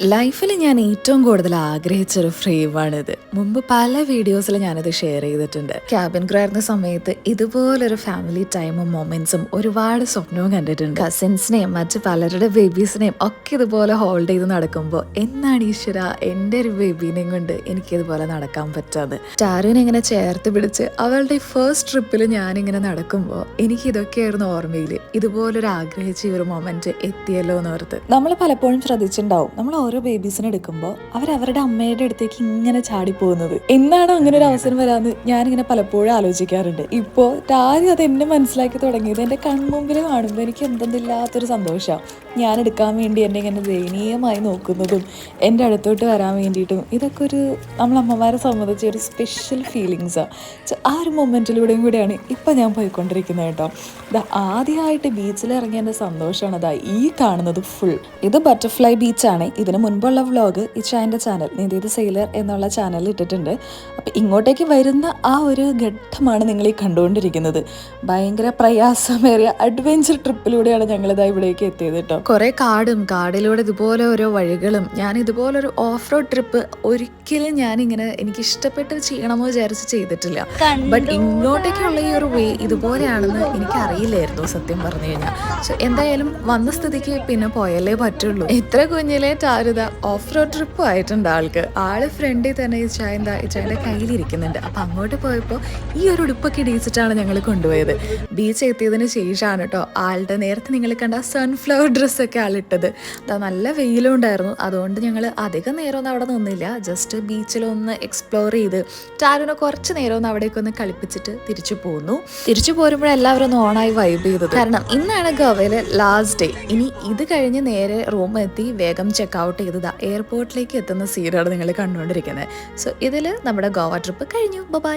ലൈഫിൽ ഞാൻ ഏറ്റവും കൂടുതൽ ആഗ്രഹിച്ച ഒരു ഫ്രെയിമാണിത് മുമ്പ് പല വീഡിയോസിൽ ഞാനത് ഷെയർ ചെയ്തിട്ടുണ്ട്. ക്യാബിൻ ക്രൂ ആയിരുന്ന സമയത്ത് ഇതുപോലൊരു ഫാമിലി ടൈമും മൊമെന്റ്സും ഒരുപാട് സ്വപ്നവും കണ്ടിട്ടുണ്ട്. കസിൻസിനെയും മറ്റ് പലരുടെ ബേബീസിനെയും ഒക്കെ ഇതുപോലെ ഹോൾഡ് ചെയ്ത് നടക്കുമ്പോൾ എന്നാണ് ഈശ്വര എന്റെ ഒരു ബേബീനെയും കൊണ്ട് എനിക്കിതുപോലെ നടക്കാൻ പറ്റാതെ. ടാരുവിനെ ഇങ്ങനെ ചേർത്ത് പിടിച്ച് അവളുടെ ഫസ്റ്റ് ട്രിപ്പിൽ ഞാനിങ്ങനെ നടക്കുമ്പോൾ എനിക്ക് ഇതൊക്കെയായിരുന്നു ഓർമ്മയിൽ ഇതുപോലൊരു ആഗ്രഹിച്ച ഈ ഒരു മൊമെന്റ് എത്തിയല്ലോ എന്ന് ഓർത്ത്. നമ്മൾ പലപ്പോഴും ശ്രദ്ധിച്ചിട്ടുണ്ടാവും. നമ്മൾ ഓരോ ബേബീസിനെ എടുക്കുമ്പോൾ അവർ അവരുടെ അമ്മയുടെ അടുത്തേക്ക് ഇങ്ങനെ ചാടി പോകുന്നത് എന്നാണ് അങ്ങനെ ഒരു അവസരം വരാന്ന് ഞാനിങ്ങനെ പലപ്പോഴും ആലോചിക്കാറുണ്ട്. ഇപ്പോൾ ആരും അത് എന്നെ മനസ്സിലാക്കി തുടങ്ങിയത് എന്റെ കൺമുമ്പിൽ കാണുമ്പോൾ എനിക്ക് എന്തെന്നില്ലാത്തൊരു സന്തോഷമാണ് ഞാൻ എടുക്കാൻ വേണ്ടി എന്നെ ഇങ്ങനെ ദയനീയമായി നോക്കുന്നതും എന്റെ അടുത്തോട്ട് വരാൻ വേണ്ടിയിട്ടും ഇതൊക്കെ ഒരു നമ്മൾ അമ്മമാരെ സംബന്ധിച്ച ഒരു സ്പെഷ്യൽ ഫീലിങ്സാണ് ആ. ഒരു മൊമെന്റിലൂടെയും കൂടെയാണ് ഇപ്പം ഞാൻ പോയിക്കൊണ്ടിരിക്കുന്നത് കേട്ടോ. ഇതാ ആദ്യമായിട്ട് ബീച്ചിൽ ഇറങ്ങിയ എന്റെ സന്തോഷമാണ് അതാ ഈ കാണുന്നത് ഫുൾ ഇത് ബട്ടർഫ്ലൈ ബീച്ചാണ് ഇതിന് മുൻപുള്ള വ്ളോഗ് ഇച്ചായന്റെ ചാനൽ നിതീത് സെയിലർ എന്നുള്ള ചാനലിൽ ഇട്ടിട്ടുണ്ട്. അപ്പം ഇങ്ങോട്ടേക്ക് വരുന്ന ആ ഒരു ഘട്ടമാണ് നിങ്ങൾ ഈ കണ്ടുകൊണ്ടിരിക്കുന്നത്. ഭയങ്കര പ്രയാസമേറിയ അഡ്വഞ്ചർ ട്രിപ്പിലൂടെയാണ് ഞങ്ങളിതാ ഇവിടേക്ക് എത്തിയത് കേട്ടോ. കുറേ കാടും കാടിലൂടെ ഇതുപോലെ ഓരോ വഴികളും ഞാൻ ഇതുപോലൊരു ഓഫ് റോഡ് ട്രിപ്പ് ഒരിക്കലും ഞാൻ ഇങ്ങനെ എനിക്ക് ഇഷ്ടപ്പെട്ട് ചെയ്യണമോ വിചാരിച്ച് ചെയ്തിട്ടില്ല. ബട്ട് ഇങ്ങോട്ടേക്കുള്ള ഈ ഒരു വേ ഇതുപോലെയാണെന്ന് എനിക്ക് അറിയില്ലായിരുന്നു സത്യം പറഞ്ഞു കഴിഞ്ഞാൽ. സോ എന്തായാലും വന്ന സ്ഥിതിക്ക് പിന്നെ പോയല്ലേ പറ്റുള്ളൂ. എത്ര കുഞ്ഞിലെ ടാരുത ഓഫ് റോഡ് ട്രിപ്പ് ആയിട്ടുണ്ട് ആൾക്ക്. ആൾ ഫ്രണ്ടിൽ തന്നെ ഈ ചായ എന്താ ഈ ചായയുടെ കയ്യിലിരിക്കുന്നുണ്ട്. അപ്പൊ അങ്ങോട്ട് പോയപ്പോൾ ഈ ഒരു ഉടുപ്പൊക്കെ ഇടിച്ചിട്ടാണ് ഞങ്ങൾ കൊണ്ടുപോയത്. ബീച്ച് എത്തിയതിന് ശേഷമാണ് കേട്ടോ ആളുടെ നേരത്തെ നിങ്ങൾ കണ്ട സൺഫ്ലവർ ഡ്രസ്സൊക്കെ ആളിട്ടത് അതാ നല്ല വെയിലും ഉണ്ടായിരുന്നു. അതുകൊണ്ട് ഞങ്ങൾ അധികം നേരമൊന്നും അവിടെ നിന്നില്ല. ജസ്റ്റ് ബീച്ചിലൊന്ന് എക്സ്പ്ലോർ ചെയ്ത് ടാരുനെ കുറച്ച് നേരമൊന്ന് അവിടേക്ക് ഒന്ന് കളിപ്പിച്ചിട്ട് തിരിച്ചു പോന്നു. തിരിച്ചു പോരുമ്പോഴെല്ലാവരും എല്ലാവരും ഒന്ന് ഓണായി വൈബ് ചെയ്തത്. കാരണം ഇന്നാണ് ഗോവയിലെ ലാസ്റ്റ് ഡേ ഇനി ഇത് കഴിഞ്ഞ് നേരെ റൂം എത്തി വേഗം ചെക്ക് ഔട്ട് ചെയ്തത് എയർപോർട്ടിലേക്ക് എത്തുന്ന സീനാണ് നിങ്ങൾ കണ്ടുകൊണ്ടിരിക്കുന്നത്. സോ ഇതിൽ നമ്മുടെ ഗോവ ട്രിപ്പ് കഴിഞ്ഞു. ബൈ